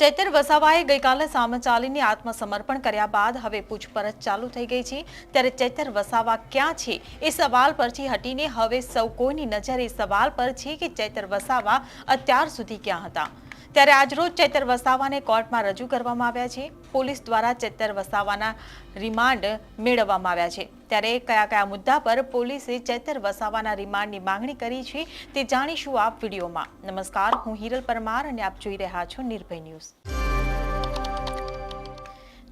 ચૈતર વસાવાએ ગઈકાલે સામચાલીની આત્મસમર્પણ કર્યા બાદ હવે પૂછપરછ ચાલુ થઈ ગઈ છે. ત્યારે ચૈતર વસાવા ક્યાં છે એ સવાલ પરથી હટીને હવે સૌ કોઈની નજર એ સવાલ પર છે કે ચૈતર વસાવા અત્યાર સુધી ક્યાં હતા. ત્યારે આજરોજ ચૈતર વસાવાને કોર્ટમાં રજૂ કરવામાં આવ્યા છે. પોલીસ દ્વારા ચૈતર વસાવાના રિમાન્ડ મેળવવામાં આવ્યા છે. ત્યારે કયા કયા મુદ્દા પર પોલીસે ચૈતર વસાવાના રિમાન્ડની માંગણી કરી છે તે જાણીશું આપ વિડીયોમાં. નમસ્કાર, હું હિરલ પરમાર અને આપ જોઈ રહ્યા છો નિર્ભય ન્યૂઝ.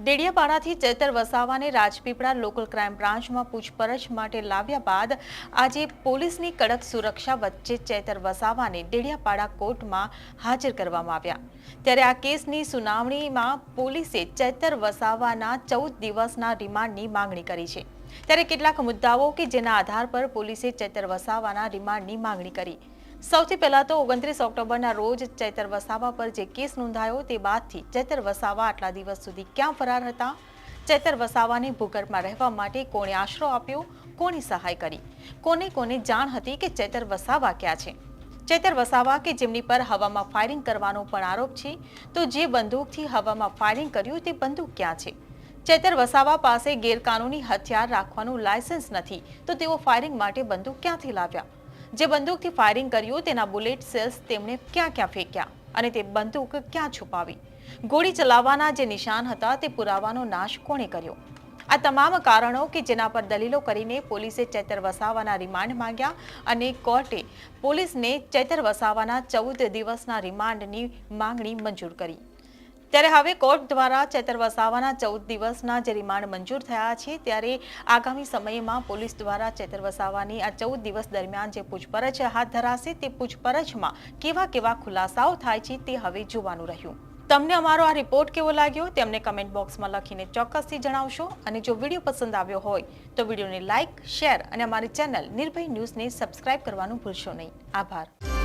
ડેડિયાપાડાથી ચેતર વસાવાને રાજપીપળા લોકલ ક્રાઇમ બ્રાન્ચમાં પૂછપરછ માટે લાવ્યા બાદ આજે પોલીસની કડક સુરક્ષા વચ્ચે ચેતર વસાવાને ડેડિયાપાડા કોર્ટમાં હાજર કરવામાં આવ્યા. ત્યારે આ કેસની સુનાવણીમાં પોલીસે ચેતર વસાવાના ચૌદ દિવસના રિમાન્ડની માંગણી કરી છે. ત્યારે કેટલાક મુદ્દાઓ કે જેના આધાર પર પોલીસે ચેતર વસાવાના રિમાન્ડની માંગણી કરી. સૌથી પહેલા તો ઓગણત્રીસ ઓક્ટોબરના રોજ ચૈતર વસાવા પર જે કેસ નોંધાયો તે બાદથી ચૈતર વસાવા આટલા દિવસ સુધી ક્યાં ફરાર હતા? ચૈતર વસાવાને ભૂગર્ભમાં રહેવા માટે કોણે આશરો આપ્યો? કોણે સહાય કરી? કોને કોને જાણ હતી કે ચૈતર વસાવા ક્યાં છે? ચૈતર વસાવા કે જેમની પર હવામાં ફાયરિંગ કરવાનો પણ આરોપ છે? તો જે બંદૂકથી હવામાં ફાયરિંગ કર્યું તે બંદૂક ક્યાં છે? ચૈતર વસાવા પાસે ગેરકાનૂની હથિયાર રાખવાનું લાયસન્સ નથી. તો તેઓ ફાયરિંગ માટે બંદૂક ક્યાંથી લાવ્યા? જે બંદૂકથી ફાયરિંગ કર્યું, તેના બુલેટ સેલ્સ તેમણે ક્યાં ક્યાં ફેંક્યા અને તે બંદૂક ક્યાં છુપાવી? ગોળી ચલાવવાના જે નિશાન હતા, તે પુરાવાનો નાશ કોણે કર્યો? આ તમામ કારણો કે જેના પર દલીલો કરીને પોલીસે ચેતર વસાવાના રિમાન્ડ માંગ્યા અને કોર્ટે પોલીસને ચેતર વસાવાના ચૌદ દિવસના રિમાન્ડની માંગણી મંજૂર કરી. ત્યારે હવે કોર્ટ દ્વારા ચેતર વસાવાના ચૌદ દિવસના જે રિમાન્ડ મંજૂર થયા છે, ત્યારે આગામી સમયમાં પોલીસ દ્વારા ચેતર વસાવાની આ ચૌદ દિવસ દરમિયાન જે પૂછપરછ હાથ ધરાશે તે પૂછપરછમાં કેવા કેવા ખુલાસાઓ થાય છે તે હવે જોવાનું રહ્યું. તમને અમારો આ રિપોર્ટ કેવો લાગ્યો તે અમને કમેન્ટ બોક્સમાં લખીને ચોક્કસથી જણાવશો અને જો વીડિયો પસંદ આવ્યો હોય તો વિડીયોને લાઇક શેર અને અમારી ચેનલ નિર્ભય ન્યૂઝને સબસ્ક્રાઇબ કરવાનું ભૂલશો નહીં. આભાર.